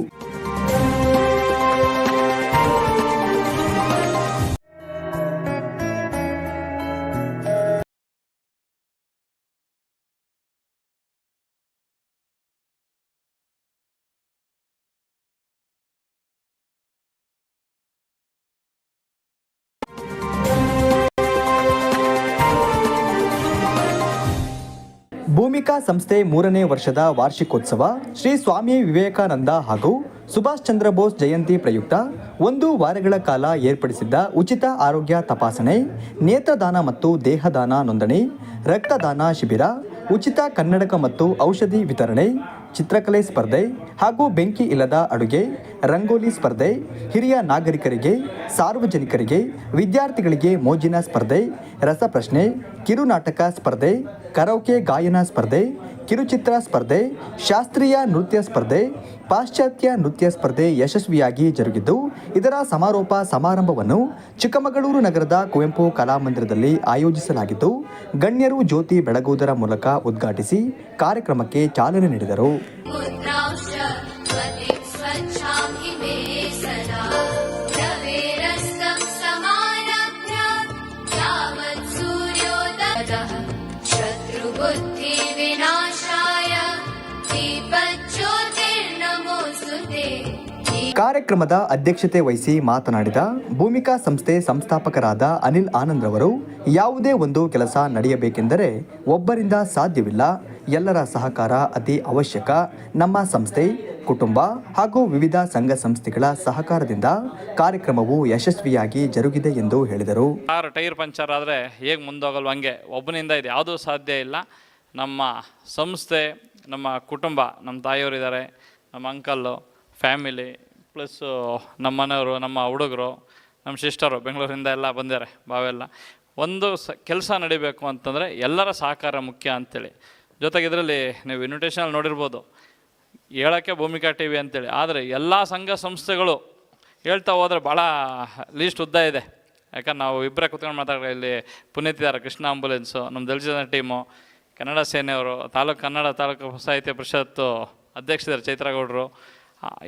ಭೂಮಿಕಾ ಸಂಸ್ಥೆ ಮೂರನೇ ವರ್ಷದ ವಾರ್ಷಿಕೋತ್ಸವ ಶ್ರೀ ಸ್ವಾಮಿ ವಿವೇಕಾನಂದ ಹಾಗೂ ಸುಭಾಷ್ ಚಂದ್ರ ಬೋಸ್ ಜಯಂತಿ ಪ್ರಯುಕ್ತ ಒಂದು ವಾರಗಳ ಕಾಲ ಏರ್ಪಡಿಸಿದ್ದ ಉಚಿತ ಆರೋಗ್ಯ ತಪಾಸಣೆ, ನೇತ್ರದಾನ ಮತ್ತು ದೇಹದಾನ ನೋಂದಣಿ, ರಕ್ತದಾನ ಶಿಬಿರ, ಉಚಿತ ಕನ್ನಡಕ ಮತ್ತು ಔಷಧಿ ವಿತರಣೆ, ಚಿತ್ರಕಲೆ ಸ್ಪರ್ಧೆ ಹಾಗೂ ಬೆಂಕಿ ಇಲ್ಲದ ಅಡುಗೆ, ರಂಗೋಲಿ ಸ್ಪರ್ಧೆ, ಹಿರಿಯ ನಾಗರಿಕರಿಗೆ, ಸಾರ್ವಜನಿಕರಿಗೆ, ವಿದ್ಯಾರ್ಥಿಗಳಿಗೆ ಮೋಜಿನ ಸ್ಪರ್ಧೆ, ರಸಪ್ರಶ್ನೆ ಕಿರುನಾಟಕ ಸ್ಪರ್ಧೆ, ಕರೋಕೆ ಗಾಯನ ಸ್ಪರ್ಧೆ, ಕಿರುಚಿತ್ರ ಸ್ಪರ್ಧೆ, ಶಾಸ್ತ್ರೀಯ ನೃತ್ಯ ಸ್ಪರ್ಧೆ, ಪಾಶ್ಚಾತ್ಯ ನೃತ್ಯ ಸ್ಪರ್ಧೆ ಯಶಸ್ವಿಯಾಗಿ ಜರುಗಿದ್ದು, ಇದರ ಸಮಾರೋಪ ಸಮಾರಂಭವನ್ನು ಚಿಕ್ಕಮಗಳೂರು ನಗರದ ಕುವೆಂಪು ಕಲಾಮಂದಿರದಲ್ಲಿ ಆಯೋಜಿಸಲಾಗಿದ್ದು, ಗಣ್ಯರು ಜ್ಯೋತಿ ಬೆಳಗುವುದರ ಮೂಲಕ ಉದ್ಘಾಟಿಸಿ ಕಾರ್ಯಕ್ರಮಕ್ಕೆ ಚಾಲನೆ ನೀಡಿದರು. ಕಾರ್ಯಕ್ರಮದ ಅಧ್ಯಕ್ಷತೆ ವಹಿಸಿ ಮಾತನಾಡಿದ ಭೂಮಿಕಾ ಸಂಸ್ಥೆ ಸಂಸ್ಥಾಪಕರಾದ ಅನಿಲ್ ಆನಂದ್ ರವರು, ಯಾವುದೇ ಒಂದು ಕೆಲಸ ನಡೆಯಬೇಕೆಂದರೆ ಒಬ್ಬರಿಂದ ಸಾಧ್ಯವಿಲ್ಲ. ಎಲ್ಲರ ಸಹಕಾರ ಅತಿ ಅವಶ್ಯಕ. ನಮ್ಮ ಸಂಸ್ಥೆ, ಕುಟುಂಬ ಹಾಗೂ ವಿವಿಧ ಸಂಘ ಸಂಸ್ಥೆಗಳ ಸಹಕಾರದಿಂದ ಕಾರ್ಯಕ್ರಮವು ಯಶಸ್ವಿಯಾಗಿ ಜರುಗಿದೆ ಎಂದು ಹೇಳಿದರು. ಕಾರ್ ಟೈರ್ ಪಂಚರ್ ಆದರೆ ಹೇಗೆ ಮುಂದೋಗಲ್ವ ಹಂಗೆ ಒಬ್ಬನಿಂದ ಇದು, ಯಾವುದೂ ಸಾಧ್ಯ ಇಲ್ಲ. ನಮ್ಮ ಸಂಸ್ಥೆ, ನಮ್ಮ ಕುಟುಂಬ, ನಮ್ಮ ತಾಯಿಯವರಿದ್ದಾರೆ, ನಮ್ಮ ಅಂಕಲ್ಲು, ಫ್ಯಾಮಿಲಿ ಪ್ಲಸ್ಸು ನಮ್ಮ ಮನೆಯವರು, ನಮ್ಮ ಹುಡುಗರು, ನಮ್ಮ ಸಿಸ್ಟರು ಬೆಂಗಳೂರಿಂದ ಎಲ್ಲ ಬಂದಿದ್ದಾರೆ ಬಾವೆಲ್ಲ ಒಂದು ಸ, ಕೆಲಸ ನಡಿಬೇಕು ಅಂತಂದರೆ ಎಲ್ಲರ ಸಹಕಾರ ಮುಖ್ಯ ಅಂಥೇಳಿ ಜೊತೆಗೆ ಇದರಲ್ಲಿ ನೀವು ಇನ್ವಿಟೇಷನಲ್ಲಿ ನೋಡಿರ್ಬೋದು. ಹೇಳೋಕ್ಕೆ ಭೂಮಿಕಾ ಟಿ ವಿ ಅಂತೇಳಿ. ಆದರೆ ಎಲ್ಲ ಸಂಘ ಸಂಸ್ಥೆಗಳು ಹೇಳ್ತಾ ಹೋದರೆ ಭಾಳ ಲೀಸ್ಟ್ ಉದ್ದ ಇದೆ. ಯಾಕಂದ್ರೆ ನಾವು ಇಬ್ಬರೇ ಕುತ್ಕೊಂಡು ಮಾತಾಡೋ ಇಲ್ಲಿ ಪುನೀತಿದ್ದಾರೆ ಕೃಷ್ಣ ಆಂಬುಲೆನ್ಸು ನಮ್ಮ ದಲಿತ ಟೀಮು ಕನ್ನಡ ಸೇನೆಯವರು, ತಾಲೂಕು ಕನ್ನಡ ತಾಲೂಕು ಸಾಹಿತ್ಯ ಪರಿಷತ್ತು ಅಧ್ಯಕ್ಷರು ಚೈತ್ರಗೌಡರು.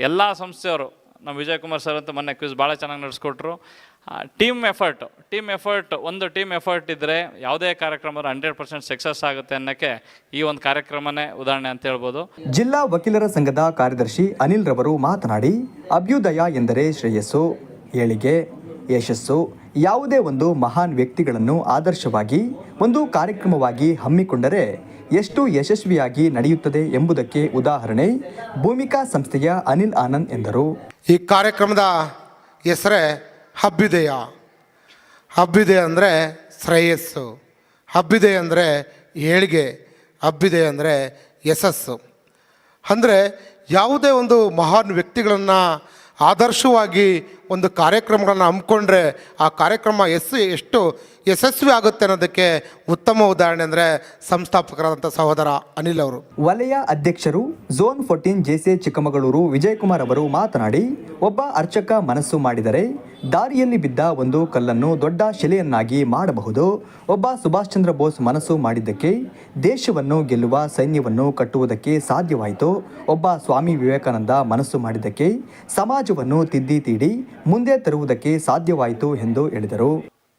ಎಲ್ಲ ಸಂಸ್ಥೆಯವರು, ನಮ್ಮ ವಿಜಯ್ ಕುಮಾರ್ ಸರ್ ಅಂತ ಮೊನ್ನೆ ಕ್ವಿಸ್ ಭಾಳ ಚೆನ್ನಾಗಿ ನಡೆಸ್ಕೊಟ್ರು. ಟೀಮ್ ಎಫರ್ಟ್ ಟೀಮ್ ಎಫರ್ಟ್ ಒಂದು ಟೀಮ್ ಎಫರ್ಟ್ ಇದ್ದರೆ ಯಾವುದೇ ಕಾರ್ಯಕ್ರಮ ಹಂಡ್ರೆಡ್ ಪರ್ಸೆಂಟ್ ಸಕ್ಸಸ್ ಆಗುತ್ತೆ ಅನ್ನೋಕ್ಕೆ ಈ ಒಂದು ಕಾರ್ಯಕ್ರಮನೇ ಉದಾಹರಣೆ ಅಂತ ಹೇಳ್ಬೋದು. ಜಿಲ್ಲಾ ವಕೀಲರ ಸಂಘದ ಕಾರ್ಯದರ್ಶಿ ಅನಿಲ್ ರವರು ಮಾತನಾಡಿ, ಅಭ್ಯುದಯ ಎಂದರೆ ಶ್ರೇಯಸ್ಸು, ಏಳಿಗೆ ಯಶಸ್ಸು ಯಾವುದೇ ಒಂದು ಮಹಾನ್ ವ್ಯಕ್ತಿಗಳನ್ನು ಆದರ್ಶವಾಗಿ, ಒಂದು ಕಾರ್ಯಕ್ರಮವಾಗಿ ಹಮ್ಮಿಕೊಂಡರೆ ಎಷ್ಟು ಯಶಸ್ವಿಯಾಗಿ ನಡೆಯುತ್ತದೆ ಎಂಬುದಕ್ಕೆ ಉದಾಹರಣೆ ಭೂಮಿಕಾ ಸಂಸ್ಥೆಯ ಅನಿಲ್ ಆನಂದ್ ಎಂದರು. ಈ ಕಾರ್ಯಕ್ರಮದ ಹೆಸರೇ ಹಬ್ಬಿದೆಯ. ಹಬ್ಬಿದೆ ಅಂದರೆ ಶ್ರೇಯಸ್ಸು. ಹಬ್ಬಿದೆ ಅಂದರೆ ಏಳಿಗೆ. ಹಬ್ಬಿದೆ ಅಂದರೆ ಯಶಸ್ಸು. ಅಂದರೆ ಯಾವುದೇ ಒಂದು ಮಹಾನ್ ವ್ಯಕ್ತಿಗಳನ್ನು ಆದರ್ಶವಾಗಿ ಒಂದು ಕಾರ್ಯಕ್ರಮಗಳನ್ನು ಹಮ್ಮಿಕೊಂಡ್ರೆ ಆ ಕಾರ್ಯಕ್ರಮ ಎಷ್ಟು ಎಷ್ಟು ಯಶಸ್ವಿ ಆಗುತ್ತೆ ಅನ್ನೋದಕ್ಕೆ ಉತ್ತಮ ಉದಾಹರಣೆ ಅಂದರೆ ಸಂಸ್ಥಾಪಕರಾದಂಥ ಸಹೋದರ ಅನಿಲ್ ಅವರು. ವಲಯ ಅಧ್ಯಕ್ಷರು zone fourteen JC Chikkamagaluru Vijayakumar ಅವರು ಮಾತನಾಡಿ, ಒಬ್ಬ ಅರ್ಚಕ ಮನಸ್ಸು ಮಾಡಿದರೆ ದಾರಿಯಲ್ಲಿ ಬಿದ್ದ ಒಂದು ಕಲ್ಲನ್ನು ದೊಡ್ಡ ಶಿಲೆಯನ್ನಾಗಿ ಮಾಡಬಹುದು. ಒಬ್ಬ ಸುಭಾಷ್ ಚಂದ್ರ ಬೋಸ್ ಮನಸ್ಸು ಮಾಡಿದ್ದಕ್ಕೆ ದೇಶವನ್ನು ಗೆಲ್ಲುವ ಸೈನ್ಯವನ್ನು ಕಟ್ಟುವುದಕ್ಕೆ ಸಾಧ್ಯವಾಯಿತು. ಒಬ್ಬ ಸ್ವಾಮಿ ವಿವೇಕಾನಂದ ಮನಸ್ಸು ಮಾಡಿದ್ದಕ್ಕೆ ಸಮಾಜವನ್ನು ತಿದ್ದಿ ತೀಡಿ ಮುಂದೆ ತರುವುದಕ್ಕೆ ಸಾಧ್ಯವಾಯಿತು ಎಂದು ಹೇಳಿದರು.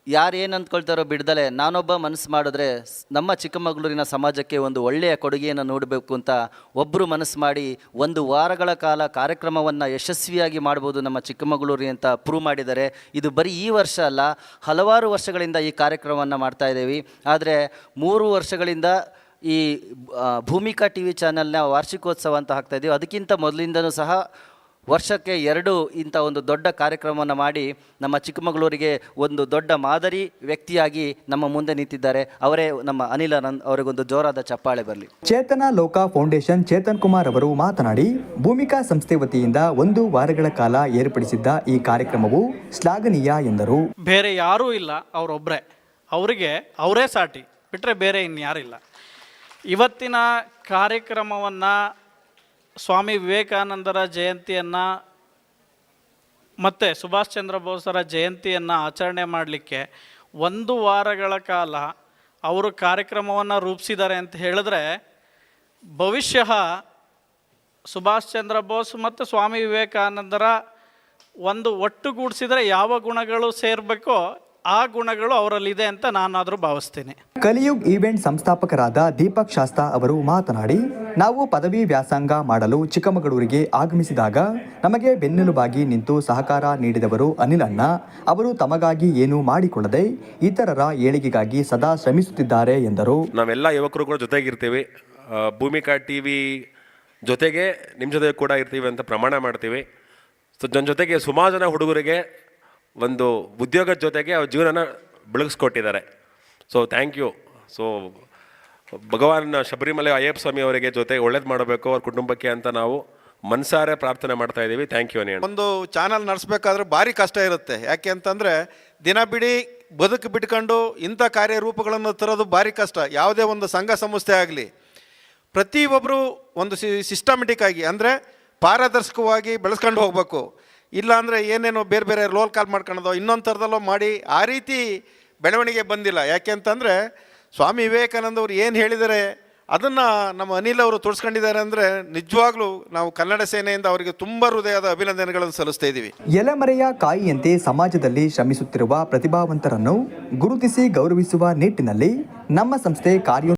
ಯಾರು ಏನು ಅಂದ್ಕೊಳ್ತಾರೋ ಬಿಡ್ದಲೆ, ನಾನೊಬ್ಬ ಮನಸ್ಸು ಮಾಡಿದ್ರೆ ನಮ್ಮ ಚಿಕ್ಕಮಗಳೂರಿನ ಸಮಾಜಕ್ಕೆ ಒಂದು ಒಳ್ಳೆಯ ಕೊಡುಗೆಯನ್ನು ನೋಡಬೇಕು ಅಂತ ಒಬ್ಬರು ಮನಸ್ಸು ಮಾಡಿ ಒಂದು ವಾರಗಳ ಕಾಲ ಕಾರ್ಯಕ್ರಮವನ್ನು ಯಶಸ್ವಿಯಾಗಿ ಮಾಡ್ಬೋದು ನಮ್ಮ ಚಿಕ್ಕಮಗಳೂರಿ ಅಂತ ಪ್ರೂವ್ ಮಾಡಿದ್ದಾರೆ. ಇದು ಬರೀ ಈ ವರ್ಷ ಅಲ್ಲ, ಹಲವಾರು ವರ್ಷಗಳಿಂದ ಈ ಕಾರ್ಯಕ್ರಮವನ್ನು ಮಾಡ್ತಾ ಇದ್ದೀವಿ. ಆದರೆ ಮೂರು ವರ್ಷಗಳಿಂದ ಈ ಭೂಮಿಕಾ ಟಿ ವಿ ಚಾನಲ್ನ ವಾರ್ಷಿಕೋತ್ಸವ ಅಂತ ಹಾಕ್ತಾಯಿದ್ದೀವಿ ಅದಕ್ಕಿಂತ ಮೊದಲಿಂದನೂ ಸಹ ವರ್ಷಕ್ಕೆ ಎರಡು ಇಂಥ ಒಂದು ದೊಡ್ಡ ಕಾರ್ಯಕ್ರಮವನ್ನು ಮಾಡಿ ನಮ್ಮ ಚಿಕ್ಕಮಗಳೂರಿಗೆ ಒಂದು ದೊಡ್ಡ ಮಾದರಿ ವ್ಯಕ್ತಿಯಾಗಿ ನಮ್ಮ ಮುಂದೆ ನಿಂತಿದ್ದಾರೆ. ಅವರೇ ನಮ್ಮ ಅನಿಲ್ ಆನಂದ್ ಅವರಿಗೊಂದು ಜೋರಾದ ಚಪ್ಪಾಳೆ ಬರಲಿ. ಚೇತನ ಲೋಕ ಫೌಂಡೇಶನ್ ಚೇತನ್ ಕುಮಾರ್ ಅವರು ಮಾತನಾಡಿ ಭೂಮಿಕಾ ಸಂಸ್ಥೆ ವತಿಯಿಂದ ಒಂದು ವಾರಗಳ ಕಾಲ ಏರ್ಪಡಿಸಿದ್ದ ಈ ಕಾರ್ಯಕ್ರಮವು ಶ್ಲಾಘನೀಯ ಎಂದರು. ಬೇರೆ ಯಾರೂ ಇಲ್ಲ ಅವರೊಬ್ಬರೇ ಅವರಿಗೆ ಅವರೇ ಸಾಟಿ ಬಿಟ್ಟರೆ ಬೇರೆ ಇನ್ಯಾರಿಲ್ಲ. ಇವತ್ತಿನ ಕಾರ್ಯಕ್ರಮವನ್ನು ಸ್ವಾಮಿ ವಿವೇಕಾನಂದರ ಜಯಂತಿಯನ್ನು ಮತ್ತು ಸುಭಾಷ್ ಚಂದ್ರ ಬೋಸರ ಜಯಂತಿಯನ್ನು ಆಚರಣೆ ಮಾಡಲಿಕ್ಕೆ ಒಂದು ವಾರಗಳ ಕಾಲ ಅವರು ಕಾರ್ಯಕ್ರಮವನ್ನು ರೂಪಿಸಿದ್ದಾರೆ ಅಂತ ಹೇಳಿದ್ರೆ ಭವಿಷ್ಯ ಸುಭಾಷ್ ಚಂದ್ರ ಬೋಸ್ ಮತ್ತು ಸ್ವಾಮಿ ವಿವೇಕಾನಂದರ ಒಂದು ಒಟ್ಟುಗೂಡಿಸಿದರೆ ಯಾವ ಗುಣಗಳು ಸೇರಬೇಕೋ ಆ ಗುಣಗಳು ಅವರಲ್ಲಿದೆ ಅಂತ ನಾನಾದರೂ ಭಾವಿಸ್ತೀನಿ. ಕಲಿಯುಗ್ ಈವೆಂಟ್ ಸಂಸ್ಥಾಪಕರಾದ ದೀಪಕ್ ಶಾಸ್ತಾ ಅವರು ಮಾತನಾಡಿ ನಾವು ಪದವಿ ವ್ಯಾಸಂಗ ಮಾಡಲು ಚಿಕ್ಕಮಗಳೂರಿಗೆ ಆಗಮಿಸಿದಾಗ ನಮಗೆ ಬೆನ್ನೆಲುಬಾಗಿ ನಿಂತು ಸಹಕಾರ ನೀಡಿದವರು ಅನಿಲ್ ಅಣ್ಣ ಅವರು ತಮಗಾಗಿ ಏನೂ ಮಾಡಿಕೊಳ್ಳದೆ ಇತರರ ಏಳಿಗೆಗಾಗಿ ಸದಾ ಶ್ರಮಿಸುತ್ತಿದ್ದಾರೆ ಎಂದರು. ನಾವೆಲ್ಲ ಯುವಕರು ಕೂಡ ಜೊತೆಗಿರ್ತೀವಿ ಭೂಮಿಕಾ ಟಿ ವಿ ಜೊತೆಗೆ ನಿಮ್ಮ ಜೊತೆ ಕೂಡ ಇರ್ತೀವಿ ಅಂತ ಪ್ರಮಾಣ ಮಾಡ್ತೀವಿ. ಸೊ ನನ್ನ ಜೊತೆಗೆ ಸುಮಾರು ಜನ ಹುಡುಗರಿಗೆ ಒಂದು ಉದ್ಯೋಗದ ಜೊತೆಗೆ ಅವ್ರ ಜೀವನನ ಬೆಳಗಿಸ್ಕೊಟ್ಟಿದ್ದಾರೆ. ಸೊ ಥ್ಯಾಂಕ್ ಯು ಸೊ ಭಗವಾನ್ ಶಬರಿಮಲೆ ಅಯ್ಯಪ್ಪ ಸ್ವಾಮಿ ಅವರಿಗೆ ಜೊತೆ ಒಳ್ಳೇದು ಮಾಡಬೇಕು, ಅವ್ರ ಕುಟುಂಬಕ್ಕೆ ಅಂತ ನಾವು ಮನಸಾರೆ ಪ್ರಾರ್ಥನೆ ಮಾಡ್ತಾ ಇದ್ದೀವಿ. ಥ್ಯಾಂಕ್ ಯು ಅನಿಯಣ್ಣ. ಒಂದು ಚಾನಲ್ ನಡೆಸ್ಬೇಕಾದ್ರೆ ಭಾರಿ ಕಷ್ಟ ಇರುತ್ತೆ. ಯಾಕೆ ಅಂತಂದರೆ ದಿನ ಬಿಡಿ ಬದುಕು ಬಿಟ್ಕೊಂಡು ಇಂಥ ಕಾರ್ಯರೂಪಗಳನ್ನು ತರೋದು ಭಾರಿ ಕಷ್ಟ. ಯಾವುದೇ ಒಂದು ಸಂಘ ಸಂಸ್ಥೆ ಆಗಲಿ ಪ್ರತಿಯೊಬ್ಬರು ಒಂದು ಸಿಸ್ಟಮೆಟಿಕ್ ಆಗಿ, ಅಂದರೆ ಪಾರದರ್ಶಕವಾಗಿ ಬೆಳೆಸ್ಕೊಂಡು ಹೋಗಬೇಕು. ಇಲ್ಲಾಂದರೆ ಏನೇನೋ ಬೇರೆ ಬೇರೆ ರೋಲ್ ಕಾಲ್ ಮಾಡ್ಕೊಳೋದು ಇನ್ನೊಂದು ಥರದಲ್ಲೋ ಮಾಡಿ ಆ ರೀತಿ ಬೆಳವಣಿಗೆ ಬಂದಿಲ್ಲ. ಯಾಕೆ ಅಂತಂದರೆ ಸ್ವಾಮಿ ವಿವೇಕಾನಂದ ಅವರು ಏನು ಹೇಳಿದರೆ ಅದನ್ನು ನಮ್ಮ ಅನಿಲ್ ಅವರು ತೋರಿಸ್ಕೊಂಡಿದ್ದಾರೆ ಅಂದರೆ ನಿಜವಾಗ್ಲೂ ನಾವು ಕನ್ನಡ ಸೇನೆಯಿಂದ ಅವರಿಗೆ ತುಂಬ ಹೃದಯದ ಅಭಿನಂದನೆಗಳನ್ನು ಸಲ್ಲಿಸ್ತಾ ಇದ್ದೀವಿ. ಎಲೆಮರೆಯ ಕಾಯಿಯಂತೆ ಸಮಾಜದಲ್ಲಿ ಶ್ರಮಿಸುತ್ತಿರುವ ಪ್ರತಿಭಾವಂತರನ್ನು ಗುರುತಿಸಿ ಗೌರವಿಸುವ ನಿಟ್ಟಿನಲ್ಲಿ ನಮ್ಮ ಸಂಸ್ಥೆ ಕಾರ್ಯ